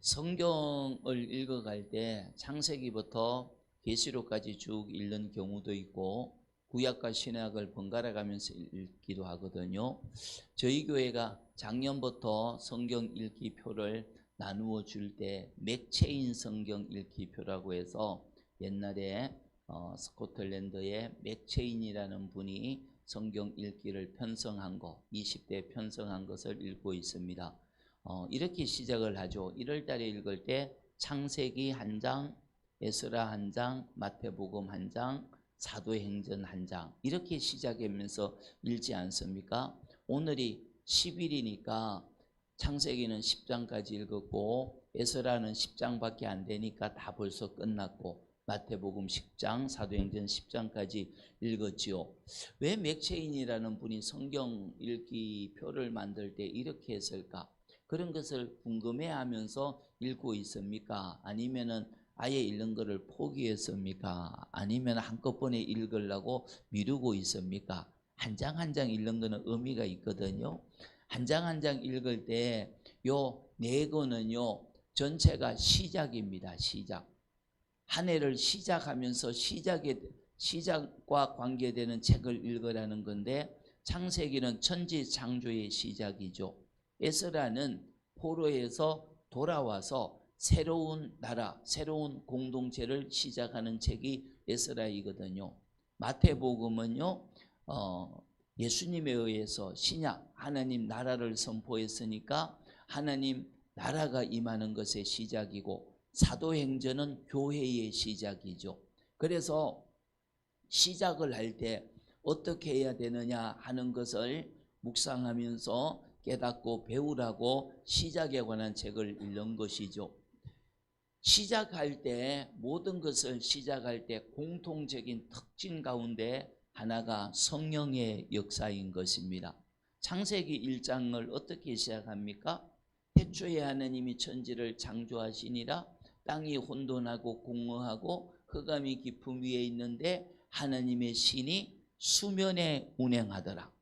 성경을 읽어갈 때 창세기부터 계시록까지 쭉 읽는 경우도 있고 구약과 신약을 번갈아 가면서 읽기도 하거든요. 저희 교회가 작년부터 성경 읽기 표를 나누어 줄 때 맥체인 성경 읽기 표라고 해서 옛날에 어, 스코틀랜드의 맥체인이라는 분이 성경 읽기를 편성한 거, 20대 편성한 것을 읽고 있습니다. 어, 이렇게 시작을 하죠. 1월 달에 읽을 때 창세기 한 장, 에스라 한 장, 마태복음 한 장, 사도행전 한 장. 이렇게 시작하면서 읽지 않습니까? 오늘이 10일이니까 창세기는 10장까지 읽었고 에스라는 10장밖에 안 되니까 다 벌써 끝났고 마태복음 10장, 사도행전 10장까지 읽었지요. 왜 맥체인이라는 분이 성경 읽기 표를 만들 때 이렇게 했을까? 그런 것을 궁금해하면서 읽고 있습니까? 아니면은 아예 읽는 것을 포기했습니까? 아니면 한꺼번에 읽으려고 미루고 있습니까? 한 장 한 장 읽는 것은 의미가 있거든요. 한 장 한 장 읽을 때 요네 권은요 전체가 시작입니다. 시작. 한 해를 시작하면서 시작에 시작과 관계되는 책을 읽으라는 건데 창세기는 천지 창조의 시작이죠. 에스라는 포로에서 돌아와서 새로운 나라, 새로운 공동체를 시작하는 책이 에스라이거든요. 마태복음은요, 어, 예수님에 의해서 신약 하나님 나라를 선포했으니까 하나님 나라가 임하는 것의 시작이고 사도행전은 교회의 시작이죠. 그래서 시작을 할 때 어떻게 해야 되느냐 하는 것을 묵상하면서 깨닫고 배우라고 시작에 관한 책을 읽는 것이죠. 시작할 때 모든 것을 시작할 때 공통적인 특징 가운데 하나가 성령의 역사인 것입니다. 창세기 1장을 어떻게 시작합니까? 태초에 하나님이 천지를 창조하시니라 땅이 혼돈하고 공허하고 흑암이 깊음 위에 있는데 하나님의 신이 수면에 운행하더라.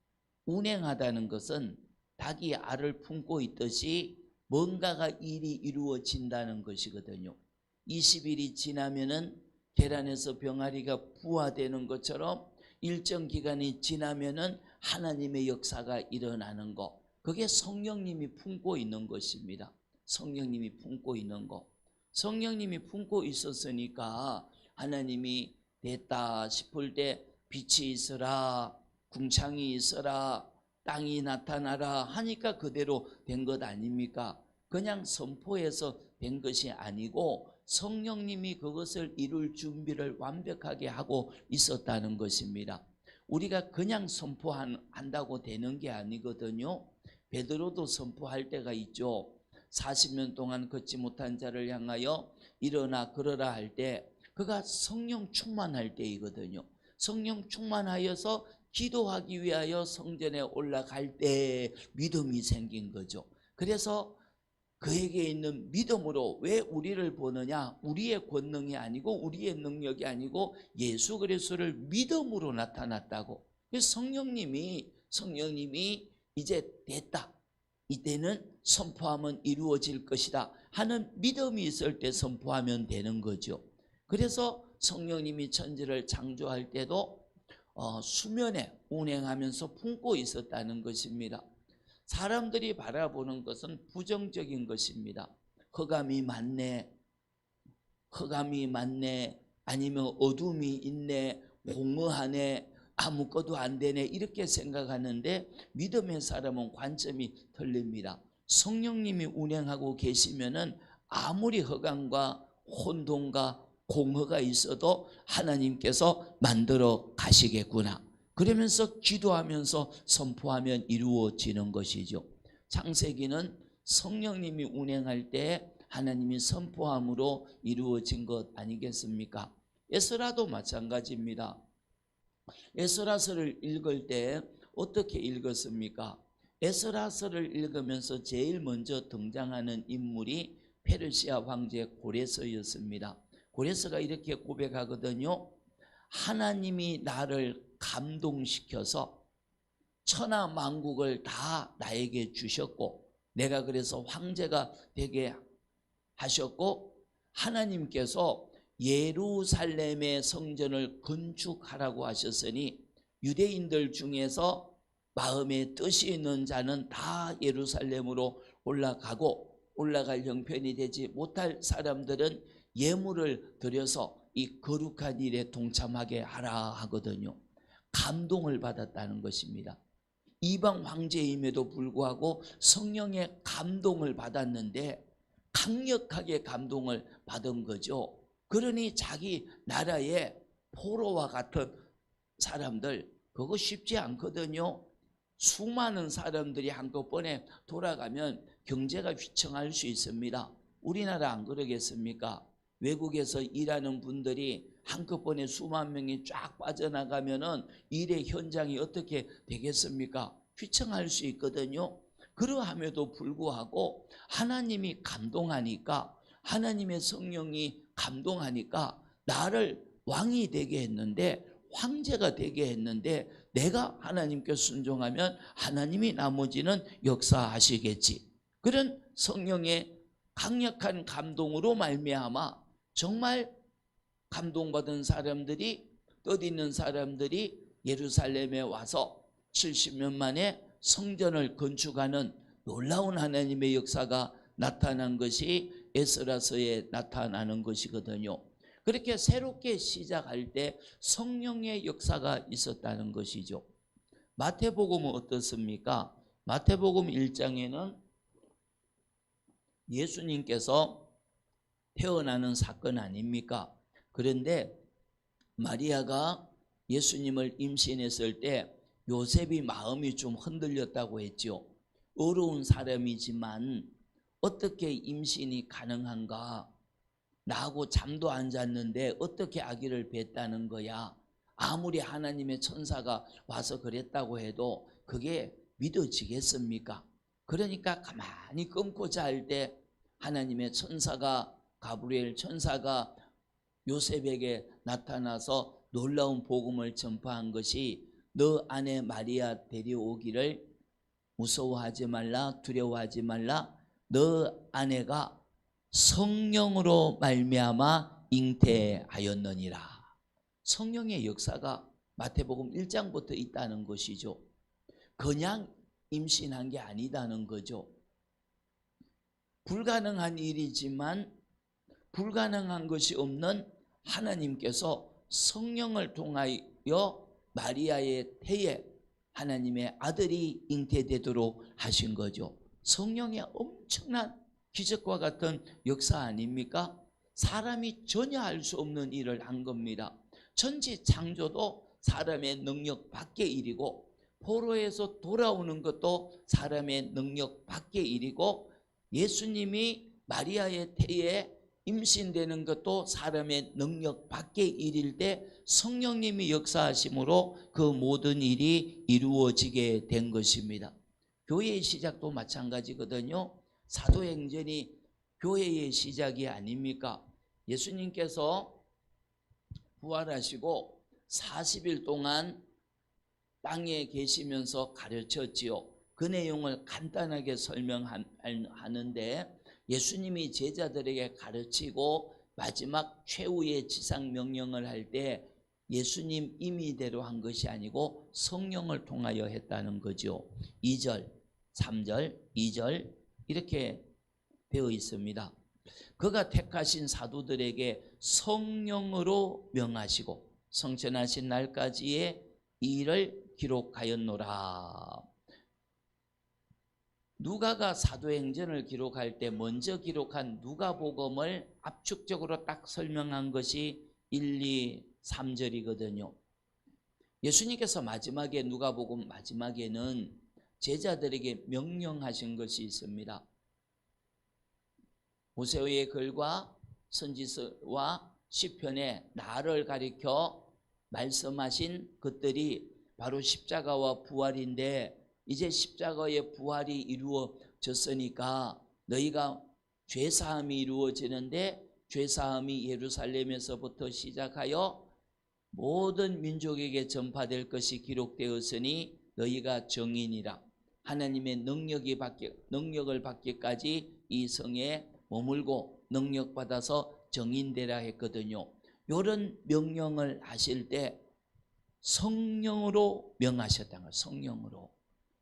운행하다는 것은 닭이 알을 품고 있듯이 뭔가가 일이 이루어진다는 것이거든요. 20일이 지나면은 계란에서 병아리가 부화되는 것처럼 일정 기간이 지나면은 하나님의 역사가 일어나는 것. 그게 성령님이 품고 있는 것입니다. 성령님이 품고 있는 것. 성령님이 품고 있었으니까 하나님이 됐다 싶을 때 빛이 있어라, 궁창이 있어라, 땅이 나타나라 하니까 그대로 된 것 아닙니까? 그냥 선포해서 된 것이 아니고 성령님이 그것을 이룰 준비를 완벽하게 하고 있었다는 것입니다. 우리가 그냥 선포한다고 되는 게 아니거든요. 베드로도 선포할 때가 있죠. 40년 동안 걷지 못한 자를 향하여 일어나 걸어라 할 때 그가 성령 충만할 때이거든요. 성령 충만하여서 기도하기 위하여 성전에 올라갈 때 믿음이 생긴 거죠. 그래서 그에게 있는 믿음으로 왜 우리를 보느냐? 우리의 권능이 아니고 우리의 능력이 아니고 예수 그리스도를 믿음으로 나타났다고. 그래서 성령님이 성령님이 이제 됐다. 이때는 선포하면 이루어질 것이다 하는 믿음이 있을 때 선포하면 되는 거죠. 그래서 성령님이 천지를 창조할 때도 어, 수면에 운행하면서 품고 있었다는 것입니다. 사람들이 바라보는 것은 부정적인 것입니다. 흑암이 많네, 흑암이 많네, 아니면 어둠이 있네, 공허하네, 아무것도 안 되네 이렇게 생각하는데 믿음의 사람은 관점이 틀립니다. 성령님이 운행하고 계시면은 아무리 흑암과 혼돈과 공허가 있어도 하나님께서 만들어 가시겠구나. 그러면서 기도하면서 선포하면 이루어지는 것이죠. 창세기는 성령님이 운행할 때 하나님이 선포함으로 이루어진 것 아니겠습니까? 에스라도 마찬가지입니다. 에스라서를 읽을 때 어떻게 읽었습니까? 에스라서를 읽으면서 제일 먼저 등장하는 인물이 페르시아 황제 고레서였습니다. 고레서가 이렇게 고백하거든요. 하나님이 나를 감동시켜서 천하 만국을 다 나에게 주셨고 내가 그래서 황제가 되게 하셨고 하나님께서 예루살렘의 성전을 건축하라고 하셨으니 유대인들 중에서 마음에 뜻이 있는 자는 다 예루살렘으로 올라가고 올라갈 형편이 되지 못할 사람들은 예물을 드려서 이 거룩한 일에 동참하게 하라 하거든요. 감동을 받았다는 것입니다. 이방 황제임에도 불구하고 성령의 감동을 받았는데 강력하게 감동을 받은 거죠. 그러니 자기 나라의 포로와 같은 사람들 그거 쉽지 않거든요. 수많은 사람들이 한꺼번에 돌아가면 경제가 휘청할 수 있습니다. 우리나라 안 그러겠습니까? 외국에서 일하는 분들이 한꺼번에 수만 명이 쫙 빠져나가면은 일의 현장이 어떻게 되겠습니까? 휘청할 수 있거든요. 그러함에도 불구하고 하나님이 감동하니까 하나님의 성령이 감동하니까 나를 왕이 되게 했는데 황제가 되게 했는데 내가 하나님께 순종하면 하나님이 나머지는 역사하시겠지. 그런 성령의 강력한 감동으로 말미암아 정말 감동받은 사람들이 뜻 있는 사람들이 예루살렘에 와서 70년 만에 성전을 건축하는 놀라운 하나님의 역사가 나타난 것이 에스라서에 나타나는 것이거든요. 그렇게 새롭게 시작할 때 성령의 역사가 있었다는 것이죠. 마태복음은 어떻습니까? 마태복음 1장에는 예수님께서 태어나는 사건 아닙니까? 그런데 마리아가 예수님을 임신했을 때 요셉이 마음이 좀 흔들렸다고 했죠. 어려운 사람이지만 어떻게 임신이 가능한가? 나하고 잠도 안 잤는데 어떻게 아기를 뵀다는 거야? 아무리 하나님의 천사가 와서 그랬다고 해도 그게 믿어지겠습니까? 그러니까 가만히 끊고 잘때 하나님의 천사가 가브리엘 천사가 요셉에게 나타나서 놀라운 복음을 전파한 것이 너 안에 마리아 데려오기를 무서워하지 말라 두려워하지 말라. 너 아내가 성령으로 말미암아 잉태하였느니라. 성령의 역사가 마태복음 1장부터 있다는 것이죠. 그냥 임신한 게 아니다는 거죠. 불가능한 일이지만 불가능한 것이 없는 하나님께서 성령을 통하여 마리아의 태에 하나님의 아들이 잉태되도록 하신 거죠. 성령의 엄청난 기적과 같은 역사 아닙니까? 사람이 전혀 알수 없는 일을 한 겁니다. 천지 창조도 사람의 능력 밖의 일이고 포로에서 돌아오는 것도 사람의 능력 밖의 일이고 예수님이 마리아의 태에 임신되는 것도 사람의 능력 밖의 일일 때 성령님이 역사하심으로 그 모든 일이 이루어지게 된 것입니다. 교회의 시작도 마찬가지거든요. 사도행전이 교회의 시작이 아닙니까? 예수님께서 부활하시고 40일 동안 땅에 계시면서 가르쳤지요. 그 내용을 간단하게 설명하는데 예수님이 제자들에게 가르치고 마지막 최후의 지상 명령을 할 때 예수님 임의대로 한 것이 아니고 성령을 통하여 했다는 거죠. 2절, 3절, 2절 이렇게 되어 있습니다. 그가 택하신 사도들에게 성령으로 명하시고 성천하신 날까지의 일을 기록하였노라. 누가가 사도행전을 기록할 때 먼저 기록한 누가복음을 압축적으로 딱 설명한 것이 1, 2, 3절이거든요. 예수님께서 마지막에 누가복음 마지막에는 제자들에게 명령하신 것이 있습니다. 모세오의 글과 선지서와 시편에 나를 가리켜 말씀하신 것들이 바로 십자가와 부활인데 이제 십자가의 부활이 이루어졌으니까 너희가 죄 사함이 이루어지는데 죄 사함이 예루살렘에서부터 시작하여 모든 민족에게 전파될 것이 기록되었으니 너희가 정인이라 하나님의 능력이 받기, 능력을 받기까지 이 성에 머물고 능력 받아서 정인되라 했거든요. 이런 명령을 하실 때 성령으로 명하셨다는 거예요. 성령으로.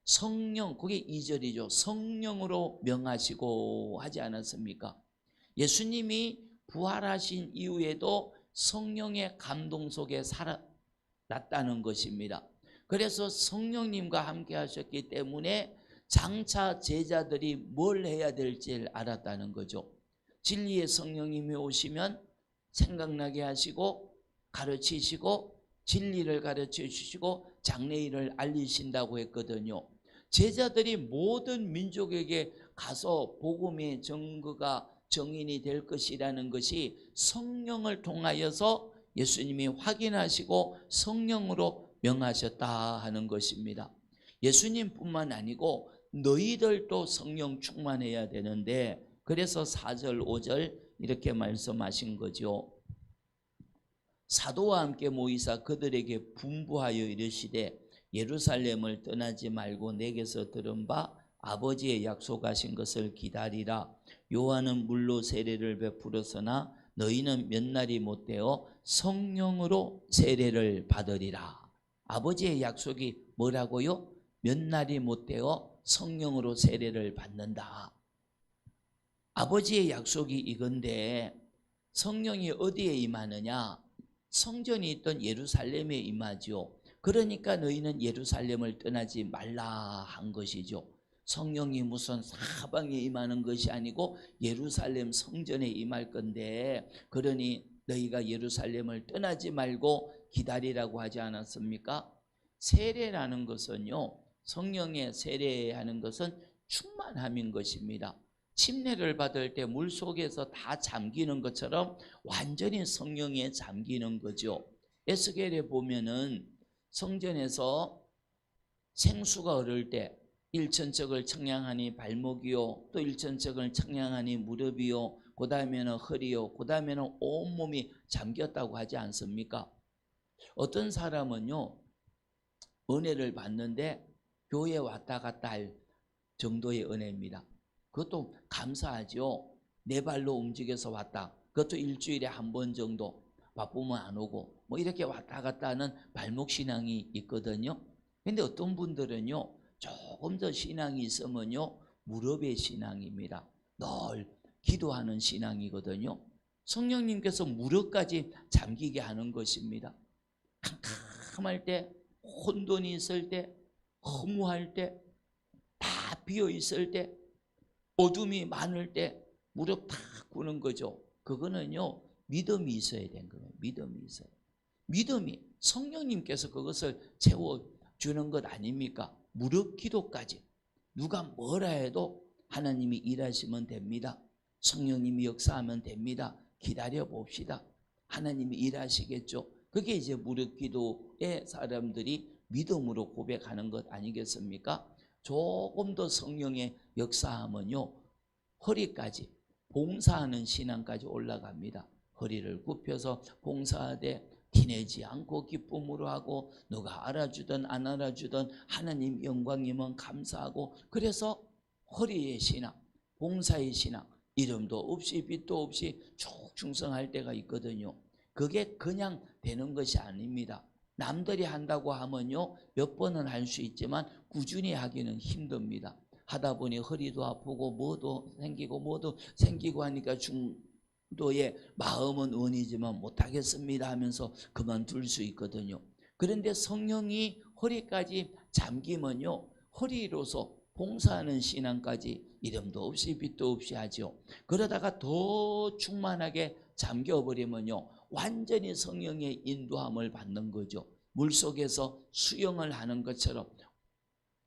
성령, 그게 이절이죠 성령으로 명하시고 하지 않았습니까? 예수님이 부활하신 이후에도 성령의 감동 속에 살았다는 것입니다. 그래서 성령님과 함께 하셨기 때문에 장차 제자들이 뭘 해야 될지 알았다는 거죠. 진리의 성령님이 오시면 생각나게 하시고 가르치시고 진리를 가르쳐 주시고 장래일을 알리신다고 했거든요. 제자들이 모든 민족에게 가서 복음의 증거가 정인이 될 것이라는 것이 성령을 통하여서 예수님이 확인하시고 성령으로 명하셨다 하는 것입니다. 예수님뿐만 아니고 너희들도 성령 충만해야 되는데 그래서 4절 5절 이렇게 말씀하신 거죠. 사도와 함께 모이사 그들에게 분부하여 이르시되 예루살렘을 떠나지 말고 내게서 들은 바 아버지의 약속하신 것을 기다리라. 요한은 물로 세례를 베풀었으나 너희는 몇 날이 못되어 성령으로 세례를 받으리라. 아버지의 약속이 뭐라고요? 몇 날이 못되어 성령으로 세례를 받는다. 아버지의 약속이 이건데 성령이 어디에 임하느냐? 성전이 있던 예루살렘에 임하죠. 그러니까 너희는 예루살렘을 떠나지 말라 한 것이죠. 성령이 무슨 사방에 임하는 것이 아니고 예루살렘 성전에 임할 건데 그러니 너희가 예루살렘을 떠나지 말고 기다리라고 하지 않았습니까? 세례라는 것은요. 성령의 세례하는 것은 충만함인 것입니다. 침례를 받을 때 물 속에서 다 잠기는 것처럼 완전히 성령에 잠기는 거죠. 에스겔에 보면은 성전에서 생수가 흐를 때 일천척을 청량하니 발목이요 또 일천척을 청량하니 무릎이요 그 다음에는 허리요 그 다음에는 온몸이 잠겼다고 하지 않습니까? 어떤 사람은요 은혜를 받는데 교회 왔다 갔다 할 정도의 은혜입니다. 그것도 감사하죠. 내 발로 움직여서 왔다. 그것도 일주일에 한 번 정도 바쁘면 안 오고 뭐 이렇게 왔다 갔다 하는 발목 신앙이 있거든요. 근데 어떤 분들은요. 조금 더 신앙이 있으면요. 무릎의 신앙입니다. 늘 기도하는 신앙이거든요. 성령님께서 무릎까지 잠기게 하는 것입니다. 캄캄할 때, 혼돈이 있을 때, 허무할 때, 다 비어 있을 때, 어둠이 많을 때 무릎 탁 구는 거죠. 그거는요. 믿음이 있어야 되는 거예요. 믿음이 있어요. 믿음이 성령님께서 그것을 채워 주는 것 아닙니까? 무릎 기도까지 누가 뭐라 해도 하나님이 일하시면 됩니다. 성령님이 역사하면 됩니다. 기다려 봅시다. 하나님이 일하시겠죠. 그게 이제 무릎 기도의 사람들이 믿음으로 고백하는 것 아니겠습니까? 조금 더 성령의 역사하면요. 허리까지 봉사하는 신앙까지 올라갑니다. 허리를 굽혀서 봉사하되 티내지 않고 기쁨으로 하고 누가 알아주든 안 알아주든 하나님 영광이면 감사하고 그래서 허리의 신앙, 봉사의 신앙 이름도 없이 빛도 없이 쭉 충성할 때가 있거든요. 그게 그냥 되는 것이 아닙니다. 남들이 한다고 하면요 몇 번은 할 수 있지만 꾸준히 하기는 힘듭니다. 하다 보니 허리도 아프고 뭐도 생기고 뭐도 생기고 하니까 중 도의 마음은 원이지만 못하겠습니다 하면서 그만둘 수 있거든요. 그런데 성령이 허리까지 잠기면요 허리로서 봉사하는 신앙까지 이름도 없이 빛도 없이 하죠. 그러다가 더 충만하게 잠겨버리면요 완전히 성령의 인도함을 받는 거죠. 물 속에서 수영을 하는 것처럼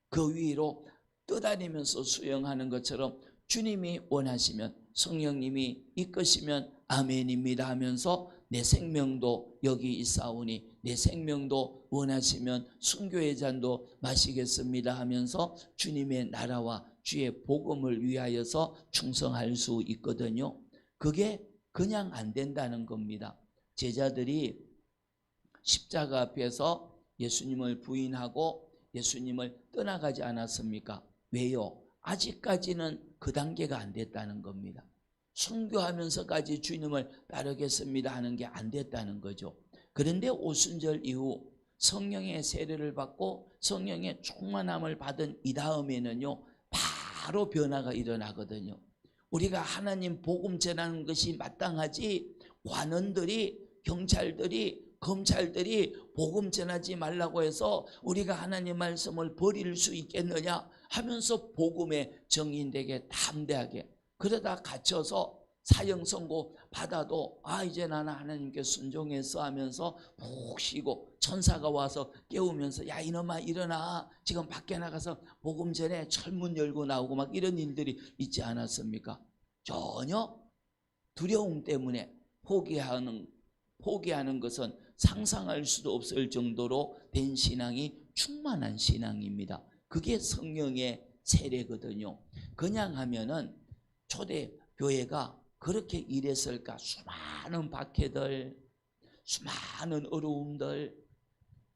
그 위로 떠다니면서 수영하는 것처럼 주님이 원하시면 성령님이 이끄시면 아멘입니다 하면서 내 생명도 여기 있사오니 내 생명도 원하시면 순교의 잔도 마시겠습니다 하면서 주님의 나라와 주의 복음을 위하여서 충성할 수 있거든요. 그게 그냥 안 된다는 겁니다. 제자들이 십자가 앞에서 예수님을 부인하고 예수님을 떠나가지 않았습니까? 왜요? 아직까지는 그 단계가 안 됐다는 겁니다. 순교하면서까지 주님을 따르겠습니다 하는 게 안 됐다는 거죠. 그런데 오순절 이후 성령의 세례를 받고 성령의 충만함을 받은 이 다음에는요 바로 변화가 일어나거든요. 우리가 하나님 복음 전하는 것이 마땅하지 관원들이 경찰들이 검찰들이 복음 전하지 말라고 해서 우리가 하나님 말씀을 버릴 수 있겠느냐 하면서 복음의 정인되게 담대하게 그러다 갇혀서 사형 선고 받아도 아 이제 나는 하나님께 순종했어 하면서 푹 쉬고 천사가 와서 깨우면서 야 이놈아 일어나 지금 밖에 나가서 복음 전에 철문 열고 나오고 막 이런 일들이 있지 않았습니까? 전혀 두려움 때문에 포기하는 포기하는 것은 상상할 수도 없을 정도로 된 신앙이 충만한 신앙입니다. 그게 성령의 세례거든요. 그냥 하면은 초대 교회가 그렇게 일했을까? 수많은 박해들, 수많은 어려움들,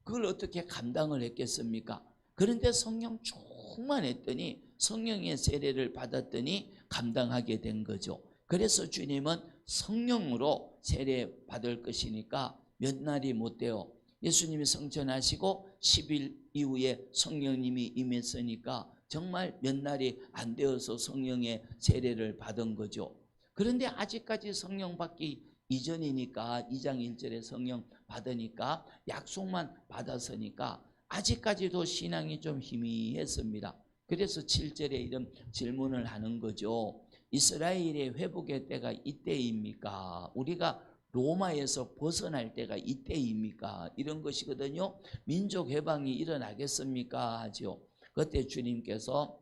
그걸 어떻게 감당을 했겠습니까? 그런데 성령 충만했더니 성령의 세례를 받았더니 감당하게 된 거죠. 그래서 주님은 성령으로 세례 받을 것이니까 몇 날이 못 돼요. 예수님이 성천하시고 10일 이후에 성령님이 임했으니까 정말 몇 날이 안 되어서 성령의 세례를 받은 거죠. 그런데 아직까지 성령 받기 이전이니까 2장 1절에 성령 받으니까 약속만 받았으니까 아직까지도 신앙이 좀 희미했습니다. 그래서 7절에 이런 질문을 하는 거죠. 이스라엘의 회복의 때가 이때입니까? 우리가 로마에서 벗어날 때가 이때입니까? 이런 것이거든요. 민족 해방이 일어나겠습니까? 하죠. 그때 주님께서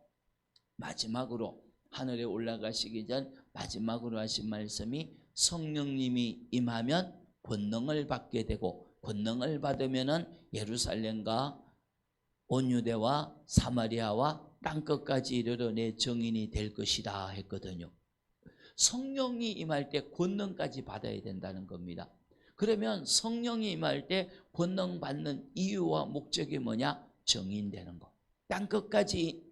마지막으로 하늘에 올라가시기 전 마지막으로 하신 말씀이 성령님이 임하면 권능을 받게 되고 권능을 받으면은 예루살렘과 온 유대와 사마리아와 땅 끝까지 이르러 내 정인이 될 것이다 했거든요. 성령이 임할 때 권능까지 받아야 된다는 겁니다. 그러면 성령이 임할 때 권능 받는 이유와 목적이 뭐냐? 정인되는 거. 땅 끝까지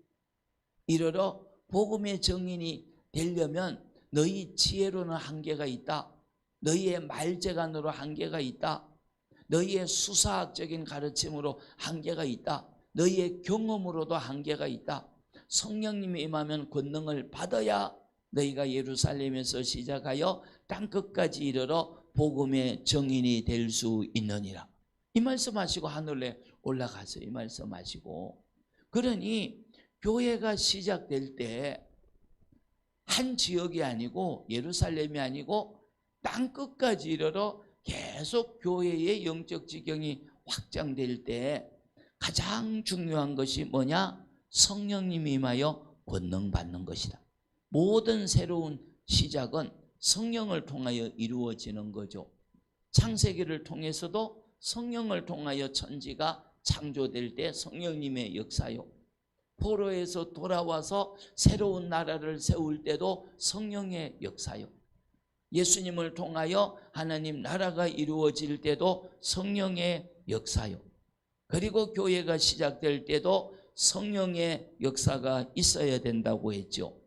이르러 복음의 정인이 되려면 너희 지혜로는 한계가 있다. 너희의 말재간으로 한계가 있다. 너희의 수사학적인 가르침으로 한계가 있다. 너희의 경험으로도 한계가 있다. 성령님이 임하면 권능을 받아야 너희가 예루살렘에서 시작하여 땅 끝까지 이르러 복음의 정인이 될 수 있느니라. 이 말씀하시고 하늘에 올라가서 이 말씀하시고 그러니 교회가 시작될 때 한 지역이 아니고 예루살렘이 아니고 땅 끝까지 이르러 계속 교회의 영적 지경이 확장될 때 가장 중요한 것이 뭐냐? 성령님이 임하여 권능 받는 것이다. 모든 새로운 시작은 성령을 통하여 이루어지는 거죠. 창세기를 통해서도 성령을 통하여 천지가 창조될 때 성령님의 역사요. 포로에서 돌아와서 새로운 나라를 세울 때도 성령의 역사요. 예수님을 통하여 하나님 나라가 이루어질 때도 성령의 역사요. 그리고 교회가 시작될 때도 성령의 역사가 있어야 된다고 했죠.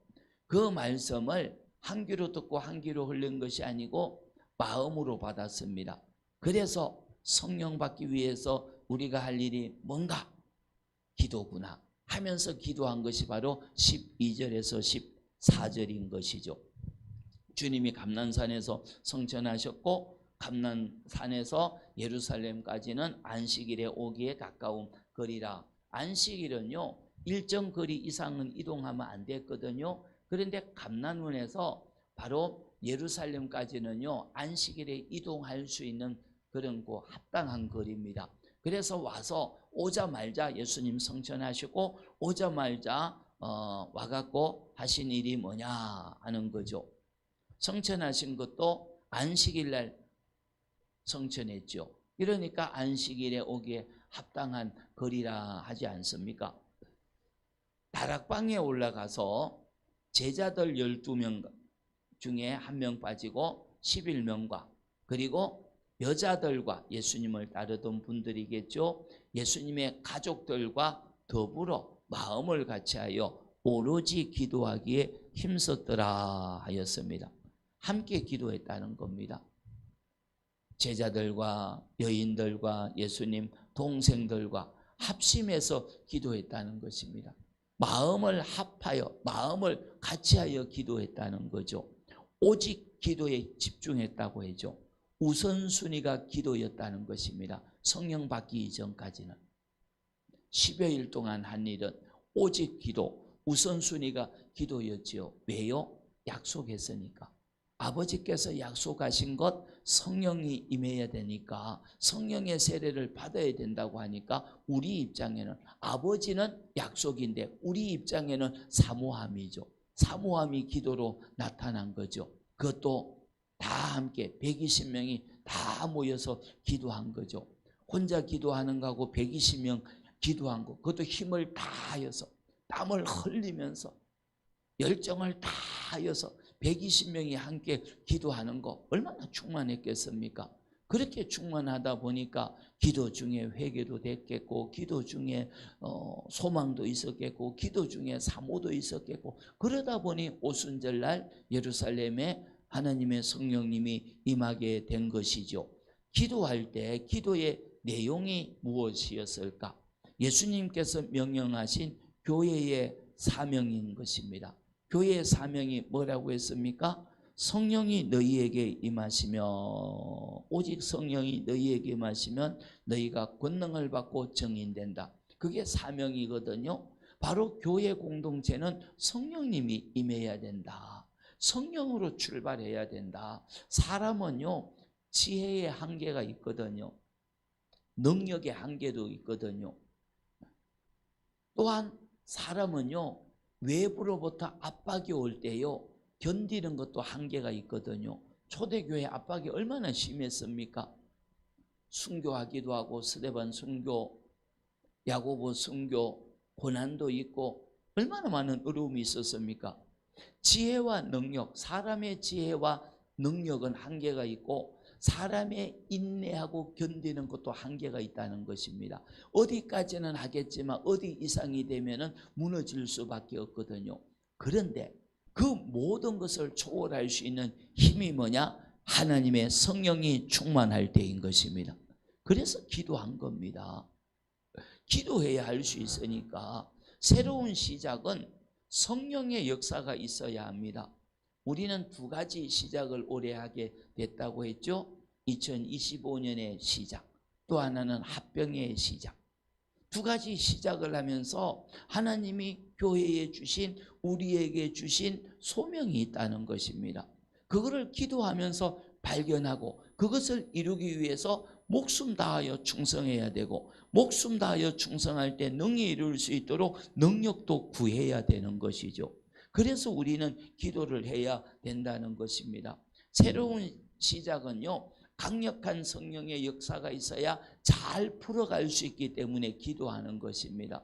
그 말씀을 한 귀로 듣고 한 귀로 흘린 것이 아니고 마음으로 받았습니다. 그래서 성령 받기 위해서 우리가 할 일이 뭔가 기도구나 하면서 기도한 것이 바로 12절에서 14절인 것이죠. 주님이 감난산에서 성천하셨고 감난산에서 예루살렘까지는 안식일에 오기에 가까운 거리라. 안식일은요 일정 거리 이상은 이동하면 안 됐거든요. 그런데 감난원에서 바로 예루살렘까지는요 안식일에 이동할 수 있는 그런 고 합당한 거리입니다. 그래서 와서 오자말자 예수님 성천하시고 오자말자 어, 와갖고 하신 일이 뭐냐 하는 거죠. 성천하신 것도 안식일 날 성천했죠. 그러니까 안식일에 오기에 합당한 거리라 하지 않습니까? 다락방에 올라가서 제자들 12명 중에 한 명 빠지고 11명과 그리고 여자들과 예수님을 따르던 분들이겠죠. 예수님의 가족들과 더불어 마음을 같이하여 오로지 기도하기에 힘썼더라 하였습니다. 함께 기도했다는 겁니다. 제자들과 여인들과 예수님 동생들과 합심해서 기도했다는 것입니다. 마음을 합하여 마음을 같이하여 기도했다는 거죠. 오직 기도에 집중했다고 해죠. 우선순위가 기도였다는 것입니다. 성령 받기 이전까지는 10여일 동안 한 일은 오직 기도, 우선순위가 기도였지요. 왜요? 약속했으니까. 아버지께서 약속하신 것 성령이 임해야 되니까 성령의 세례를 받아야 된다고 하니까 우리 입장에는 아버지는 약속인데 우리 입장에는 사모함이죠. 사모함이 기도로 나타난 거죠. 그것도 다 함께 120명이 다 모여서 기도한 거죠. 혼자 기도하는 거하고 120명 기도한 거 그것도 힘을 다하여서 땀을 흘리면서 열정을 다하여서 120명이 함께 기도하는 거 얼마나 충만했겠습니까? 그렇게 충만하다 보니까 기도 중에 회개도 됐겠고 기도 중에 어, 소망도 있었겠고 기도 중에 사모도 있었겠고 그러다 보니 오순절 날 예루살렘에 하나님의 성령님이 임하게 된 것이죠. 기도할 때 기도의 내용이 무엇이었을까? 예수님께서 명령하신 교회의 사명인 것입니다. 교회의 사명이 뭐라고 했습니까? 성령이 너희에게 임하시며 오직 성령이 너희에게 임하시면 너희가 권능을 받고 정인된다. 그게 사명이거든요. 바로 교회 공동체는 성령님이 임해야 된다. 성령으로 출발해야 된다. 사람은요, 지혜의 한계가 있거든요. 능력의 한계도 있거든요. 또한 사람은요, 외부로부터 압박이 올 때요, 견디는 것도 한계가 있거든요. 초대교회 압박이 얼마나 심했습니까? 순교하기도 하고 스데반 순교, 야고보 순교, 고난도 있고 얼마나 많은 어려움이 있었습니까? 지혜와 능력, 사람의 지혜와 능력은 한계가 있고 사람의 인내하고 견디는 것도 한계가 있다는 것입니다. 어디까지는 하겠지만 어디 이상이 되면은 무너질 수밖에 없거든요. 그런데 그 모든 것을 초월할 수 있는 힘이 뭐냐? 하나님의 성령이 충만할 때인 것입니다. 그래서 기도한 겁니다. 기도해야 할 수 있으니까 새로운 시작은 성령의 역사가 있어야 합니다. 우리는 두 가지 시작을 올해 하게 됐다고 했죠. 2025년의 시작, 또 하나는 합병의 시작. 두 가지 시작을 하면서 하나님이 교회에 주신 우리에게 주신 소명이 있다는 것입니다. 그거를 기도하면서 발견하고 그것을 이루기 위해서 목숨 다하여 충성해야 되고 목숨 다하여 충성할 때 능히 이룰 수 있도록 능력도 구해야 되는 것이죠. 그래서 우리는 기도를 해야 된다는 것입니다. 새로운 시작은요. 강력한 성령의 역사가 있어야 잘 풀어갈 수 있기 때문에 기도하는 것입니다.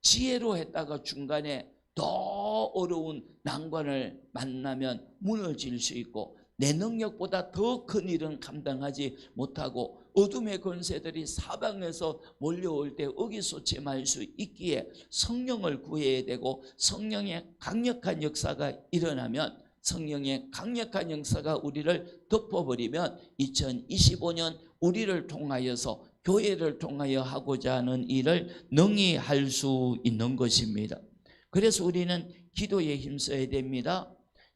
지혜로 했다가 중간에 더 어려운 난관을 만나면 무너질 수 있고 내 능력보다 더 큰 일은 감당하지 못하고 어둠의 권세들이 사방에서 몰려올 때 의기소침할 수 있기에 성령을 구해야 되고 성령의 강력한 역사가 일어나면 성령의 강력한 역사가 우리를 덮어버리면 2025년 우리를 통하여서 교회를 통하여 하고자 하는 일을 능히 할 수 있는 것입니다. 그래서 우리는 기도에 힘써야 됩니다.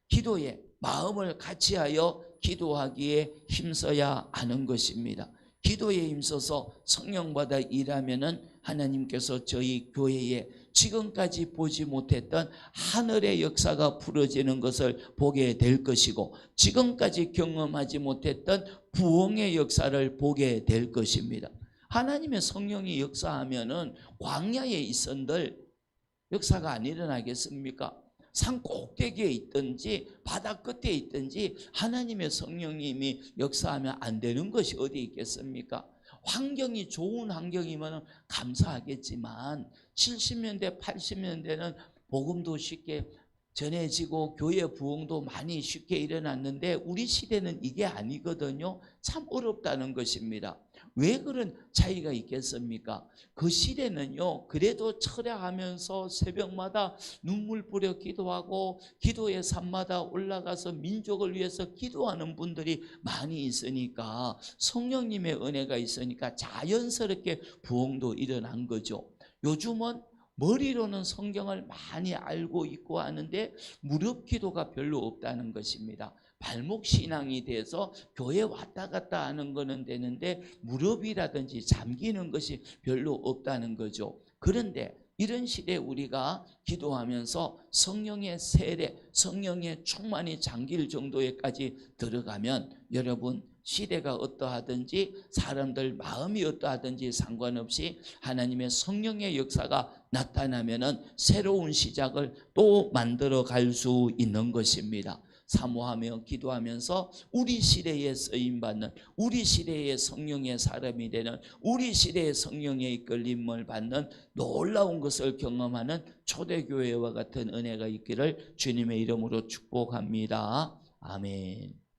기도에 마음을 같이하여 기도하기에 힘써야 하는 것입니다. 기도에 힘써서 성령받아 일하면은 하나님께서 저희 교회에 지금까지 보지 못했던 하늘의 역사가 풀어지는 것을 보게 될 것이고 지금까지 경험하지 못했던 부흥의 역사를 보게 될 것입니다. 하나님의 성령이 역사하면은 광야에 있은들 역사가 안 일어나겠습니까? 산 꼭대기에 있든지 바다 끝에 있든지 하나님의 성령님이 역사하면 안 되는 것이 어디 있겠습니까? 환경이 좋은 환경이면 감사하겠지만 70년대, 80년대는 복음도 쉽게 전해지고 교회 부흥도 많이 쉽게 일어났는데 우리 시대는 이게 아니거든요. 참 어렵다는 것입니다. 왜 그런 차이가 있겠습니까? 그 시대는요, 그래도 철야하면서 새벽마다 눈물 뿌려 기도하고 기도의 산마다 올라가서 민족을 위해서 기도하는 분들이 많이 있으니까 성령님의 은혜가 있으니까 자연스럽게 부흥도 일어난 거죠. 요즘은 머리로는 성경을 많이 알고 있고 하는데 무릎 기도가 별로 없다는 것입니다. 발목 신앙이 돼서 교회 왔다 갔다 하는 거는 되는데 무릎이라든지 잠기는 것이 별로 없다는 거죠. 그런데 이런 시대에 우리가 기도하면서 성령의 세례, 성령의 충만이 잠길 정도에까지 들어가면 여러분 시대가 어떠하든지 사람들 마음이 어떠하든지 상관없이 하나님의 성령의 역사가 나타나면은 새로운 시작을 또 만들어 갈 수 있는 것입니다. 사모하며 기도하면서 우리 시대에 쓰임 받는 우리 시대의 성령의 사람이 되는 우리 시대의 성령의 이끌림을 받는 놀라운 것을 경험하는 초대교회와 같은 은혜가 있기를 주님의 이름으로 축복합니다. 아멘.